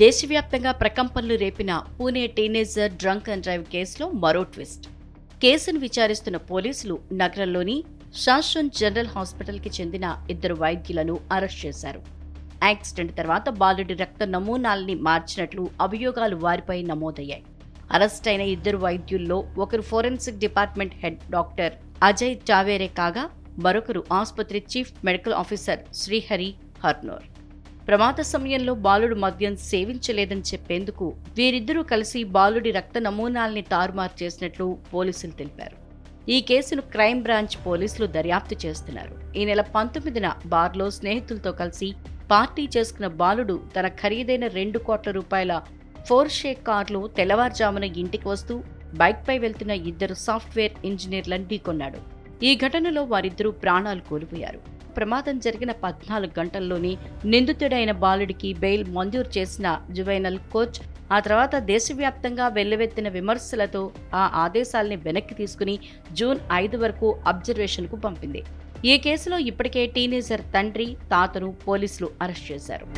దేశవ్యాప్తంగా ప్రకంపనలు రేపిన Pune teenager drunk and drive కేసులో మరో ట్విస్ట్. కేసును విచారిస్తున్న పోలీసులు నగరంలోని షాషన్ జనరల్ హాస్పిటల్కి చెందిన ఇద్దరు వైద్యులను అరెస్ట్ చేశారు. యాక్సిడెంట్ తర్వాత బాలుడి రక్త నమూనాల్ని మార్చినట్లు అభియోగాలు వారిపై నమోదయ్యాయి. అరెస్ట్ అయిన ఇద్దరు వైద్యుల్లో ఒకరు forensic department head doctor Ajay Chavare కాగా మరొకరు ఆసుపత్రి chief medical officer Srihari Harnor. ప్రమాద సమయంలో బాలుడు మద్యం సేవించలేదని చెప్పేందుకు వీరిద్దరూ కలిసి బాలుడి రక్త నమూనాల్ని తారుమారు చేసినట్లు పోలీసులు తెలిపారు. ఈ కేసును క్రైమ్ బ్రాంచ్ పోలీసులు దర్యాప్తు చేస్తున్నారు. ఈ నెల పంతొమ్మిదిన బార్లో స్నేహితులతో కలిసి పార్టీ చేసుకున్న బాలుడు తన ఖరీదైన రెండు కోట్ల రూపాయల ఫోర్షే కార్లో తెల్లవారుజామున ఇంటికి వస్తూ బైక్పై వెళ్తున్న ఇద్దరు సాఫ్ట్వేర్ ఇంజనీర్లను ఢీకొన్నాడు. ఈ ఘటనలో వారిద్దరూ ప్రాణాలు కోల్పోయారు. ప్రమాదం జరిగిన పద్నాలుగు గంటల్లోనే నిందితుడైన బాలుడికి బెయిల్ మంజూరు చేసిన జువైనల్ కోచ్ ఆ తర్వాత దేశవ్యాప్తంగా వెల్లువెత్తిన విమర్శలతో ఆ ఆదేశాల్ని వెనక్కి తీసుకుని జూన్ ఐదు వరకు అబ్జర్వేషన్కు పంపింది. ఈ కేసులో ఇప్పటికే టీనేజర్ తండ్రి తాతను పోలీసులు అరెస్ట్ చేశారు.